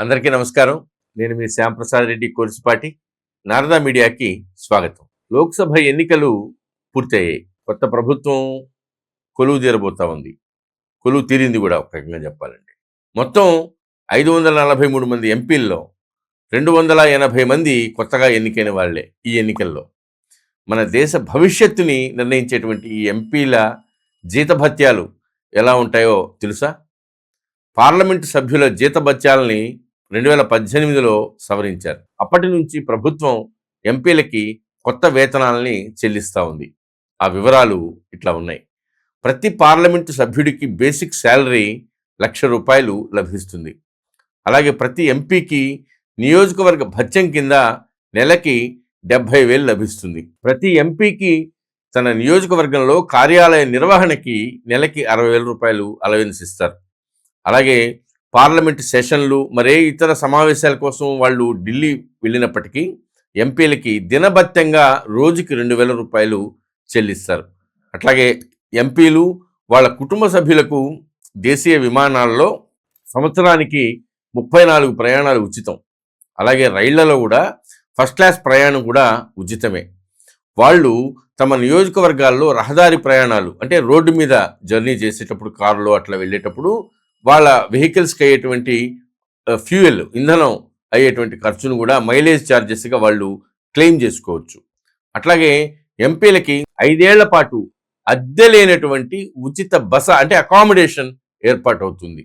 అందరికీ నమస్కారం. నేను మీ శ్యాంప్రసాద్ రెడ్డి కోర్సుపాటి నారదా మీడియాకి స్వాగతం. లోక్సభ ఎన్నికలు పూర్తయ్యాయి. కొత్త ప్రభుత్వం కొలువు తీరబోతా ఉంది. కొలువు తీరింది కూడా ఒక రకంగా చెప్పాలంటే. మొత్తం ఐదు వందల నలభై మూడు మంది ఎంపీల్లో రెండు వందల ఎనభై మంది కొత్తగా ఎన్నికైన వాళ్ళే ఈ ఎన్నికల్లో. మన దేశ భవిష్యత్తుని నిర్ణయించేటువంటి ఈ ఎంపీల జీతభత్యాలు ఎలా ఉంటాయో తెలుసా? పార్లమెంటు సభ్యుల జీతభత్యాలని రెండు వేల పద్దెనిమిదిలో సవరించారు. అప్పటి నుంచి ప్రభుత్వం ఎంపీలకి కొత్త వేతనాలని చెల్లిస్తూ ఉంది. ఆ వివరాలు ఇట్లా ఉన్నాయి. ప్రతి పార్లమెంటు సభ్యుడికి బేసిక్ శాలరీ లక్ష రూపాయలు లభిస్తుంది. అలాగే ప్రతి ఎంపీకి నియోజకవర్గ భత్యం కింద నెలకి డెబ్భై వేలు లభిస్తుంది. ప్రతి ఎంపీకి తన నియోజకవర్గంలో కార్యాలయ నిర్వహణకి నెలకి అరవై వేల రూపాయలు అలవెన్స్ ఇస్తారు. అలాగే పార్లమెంట్ సెషన్లు మరే ఇతర సమావేశాల కోసం వాళ్ళు ఢిల్లీ వెళ్ళినప్పటికీ ఎంపీలకి దినభత్యంగా రోజుకి రెండు వేల రూపాయలు చెల్లిస్తారు. అట్లాగే ఎంపీలు వాళ్ళ కుటుంబ సభ్యులకు దేశీయ విమానాల్లో సంవత్సరానికి ముప్పై నాలుగు ప్రయాణాలు ఉచితం. అలాగే రైళ్ళలో కూడా ఫస్ట్ క్లాస్ ప్రయాణం కూడా ఉచితమే. వాళ్ళు తమ నియోజకవర్గాల్లో రహదారి ప్రయాణాలు అంటే రోడ్డు మీద జర్నీ చేసేటప్పుడు కారులో అట్లా వెళ్ళేటప్పుడు వాళ్ళ వెహికల్స్కి అయ్యేటువంటి ఫ్యూయల్ ఇంధనం అయ్యేటువంటి ఖర్చును కూడా మైలేజ్ ఛార్జెస్గా వాళ్ళు క్లెయిమ్ చేసుకోవచ్చు. అట్లాగే ఎంపీలకి ఐదేళ్ళ పాటు అద్దె లేనటువంటి ఉచిత బస అంటే అకామిడేషన్ ఏర్పాటు అవుతుంది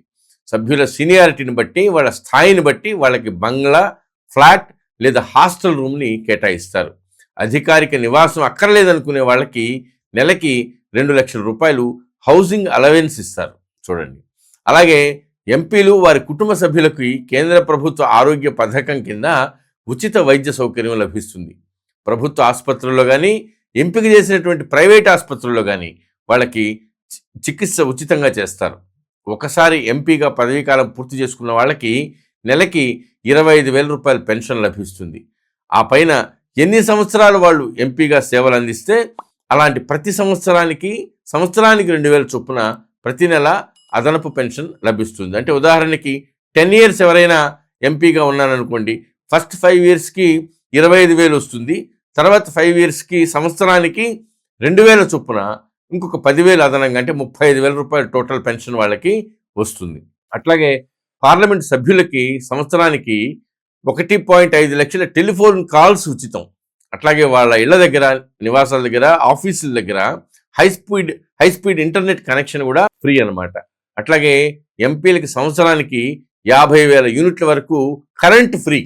సభ్యుల సీనియారిటీని బట్టి వాళ్ళ స్థాయిని బట్టి వాళ్ళకి బంగ్లా ఫ్లాట్ లేదా హాస్టల్ రూమ్ని కేటాయిస్తారు. అధికారిక నివాసం అక్కర్లేదనుకునే వాళ్ళకి నెలకి రెండు లక్షల రూపాయలు హౌసింగ్ అలవెన్స్ ఇస్తారు. చూడండి. అలాగే ఎంపీలు వారి కుటుంబ సభ్యులకి కేంద్ర ప్రభుత్వ ఆరోగ్య పథకం కింద ఉచిత వైద్య సౌకర్యం లభిస్తుంది. ప్రభుత్వ ఆసుపత్రుల్లో కానీ ఎంపిక చేసినటువంటి ప్రైవేట్ ఆసుపత్రుల్లో కానీ వాళ్ళకి చి- చికిత్స ఉచితంగా చేస్తారు. ఒకసారి ఎంపీగా పదవీకాలం పూర్తి చేసుకున్న వాళ్ళకి నెలకి ఇరవై ఐదు వేల రూపాయల పెన్షన్ లభిస్తుంది. ఆ పైన ఎన్ని సంవత్సరాలు వాళ్ళు ఎంపీగా సేవలు అందిస్తే అలాంటి ప్రతి సంవత్సరానికి సంవత్సరానికి రెండు వేల చొప్పున ప్రతి నెల అదనపు పెన్షన్ లభిస్తుంది. అంటే ఉదాహరణకి టెన్ ఇయర్స్ ఎవరైనా ఎంపీగా ఉన్నారనుకోండి ఫస్ట్ ఫైవ్ ఇయర్స్కి ఇరవై ఐదు వేలు వస్తుంది. తర్వాత ఫైవ్ ఇయర్స్కి సంవత్సరానికి రెండు వేల చొప్పున ఇంకొక పదివేలు అదనంగా అంటే ముప్పై ఐదు వేల రూపాయలు టోటల్ పెన్షన్ వాళ్ళకి వస్తుంది. అట్లాగే పార్లమెంట్ సభ్యులకి సంవత్సరానికి ఒకటి పాయింట్ ఐదు లక్షల టెలిఫోన్ కాల్స్ ఉచితం. అట్లాగే వాళ్ళ ఇళ్ళ దగ్గర నివాసాల దగ్గర ఆఫీసుల దగ్గర high speed high speed internet connection కూడా ఫ్రీ అనమాట అట్లాగే ఎంపీలకి సంవత్సరానికి యాభై వేల యూనిట్ల వరకు కరెంట్ ఫ్రీ.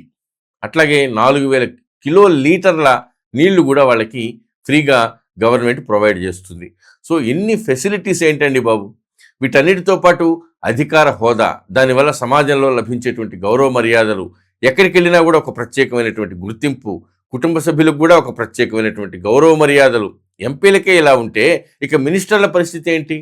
అట్లాగే నాలుగు వేల కిలో లీటర్ల నీళ్ళు కూడా వాళ్ళకి ఫ్రీగా గవర్నమెంట్ ప్రొవైడ్ చేస్తుంది. సో ఎన్ని ఫెసిలిటీస్ ఏంటండి బాబు? వీటన్నిటితో పాటు అధికార హోదా దానివల్ల సమాజంలో లభించేటువంటి గౌరవ మర్యాదలు ఎక్కడికి వెళ్ళినా కూడా ఒక ప్రత్యేకమైనటువంటి గుర్తింపు కుటుంబ సభ్యులకు కూడా ఒక ప్రత్యేకమైనటువంటి గౌరవ మర్యాదలు. ఎంపీలకే ఇలా ఉంటే ఇక మినిస్టర్ల పరిస్థితి ఏంటి?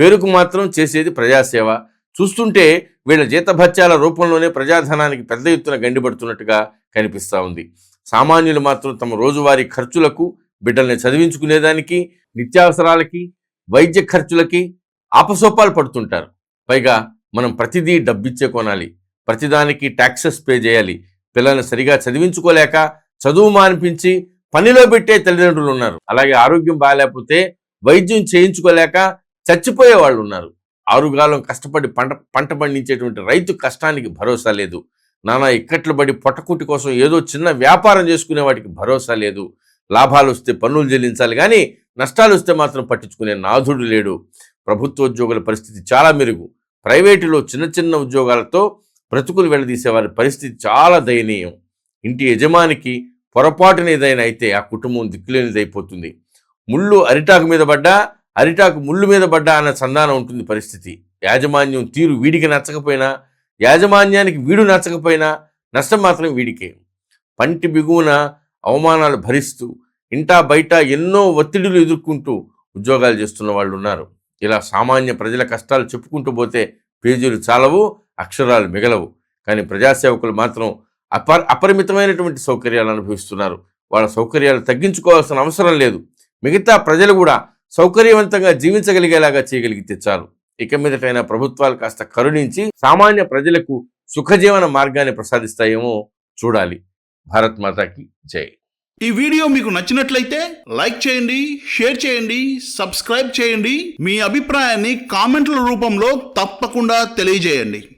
పేరుకు మాత్రం చేసేది ప్రజాసేవ. చూస్తుంటే వీళ్ళ జీతభత్యాల రూపంలోనే ప్రజాధనానికి పెద్ద ఎత్తున గండిపడుతున్నట్టుగా కనిపిస్తూ ఉంది. సామాన్యులు మాత్రం తమ రోజువారీ ఖర్చులకు బిడ్డల్ని చదివించుకునేదానికి నిత్యావసరాలకి వైద్య ఖర్చులకి ఆపసోపాలు పడుతుంటారు. పైగా మనం ప్రతిదీ డబ్బిచ్చే కొనాలి. ప్రతిదానికి ట్యాక్సెస్ పే చేయాలి. పిల్లల్ని సరిగా చదివించుకోలేక చదువు మానిపించి పనిలో పెట్టే తల్లిదండ్రులు ఉన్నారు. అలాగే ఆరోగ్యం బాగాలేకపోతే వైద్యం చేయించుకోలేక చచ్చిపోయే వాళ్ళు ఉన్నారు ఆరుగాలం కష్టపడి పంట పంట పండించేటువంటి రైతు కష్టానికి భరోసా లేదు. నానా ఇక్కట్లు పడి పొట్టకుటి కోసం ఏదో చిన్న వ్యాపారం చేసుకునే వాటికి భరోసా లేదు. లాభాలు వస్తే పన్నులు చెల్లించాలి కానీ నష్టాలు వస్తే మాత్రం పట్టించుకునే నాథుడు లేడు. ప్రభుత్వ ఉద్యోగుల పరిస్థితి చాలా మెరుగు. ప్రైవేటులో చిన్న చిన్న ఉద్యోగాలతో బ్రతుకులు వెళ్ళదీసే వారి పరిస్థితి చాలా దయనీయం. ఇంటి యజమానికి పొరపాటున ఏదైనా అయితే ఆ కుటుంబం దిక్కులేనిదైపోతుంది. ముళ్ళు అరిటాకు మీద పడ్డా అరిటాకు ముళ్ళు మీద పడ్డా అన్న సంధానం ఉంటుంది పరిస్థితి. యాజమాన్యం తీరు వీడికి నచ్చకపోయినా యాజమాన్యానికి వీడు నచ్చకపోయినా నష్టం మాత్రం వీడికే. పంటి బిగువున అవమానాలు భరిస్తూ ఇంటా బయట ఎన్నో ఒత్తిడులు ఎదుర్కొంటూ ఉద్యోగాలు చేస్తున్న వాళ్ళు ఉన్నారు ఇలా సామాన్య ప్రజల కష్టాలు చెప్పుకుంటూ పోతే పేజీలు చాలవు అక్షరాలు మిగలవు. కానీ ప్రజాసేవకులు మాత్రం అపర్ అపరిమితమైనటువంటి సౌకర్యాలు అనుభవిస్తున్నారు. వాళ్ళ సౌకర్యాలు తగ్గించుకోవాల్సిన అవసరం లేదు. మిగతా ప్రజలు కూడా సౌకర్యవంతంగా జీవించగలిగేలాగా చేయగలిగితే చాలు. ఇక మీదటైనా ప్రభుత్వాలు కాస్త కరుణించి సామాన్య ప్రజలకు సుఖజీవన మార్గాన్ని ప్రసాదిస్తాయేమో చూడాలి. భారత్ మాతాకి జై. ఈ వీడియో మీకు నచ్చినట్లయితే లైక్ చేయండి షేర్ చేయండి సబ్స్క్రైబ్ చేయండి. మీ అభిప్రాయాన్ని కామెంట్ల రూపంలో తప్పకుండా తెలియజేయండి.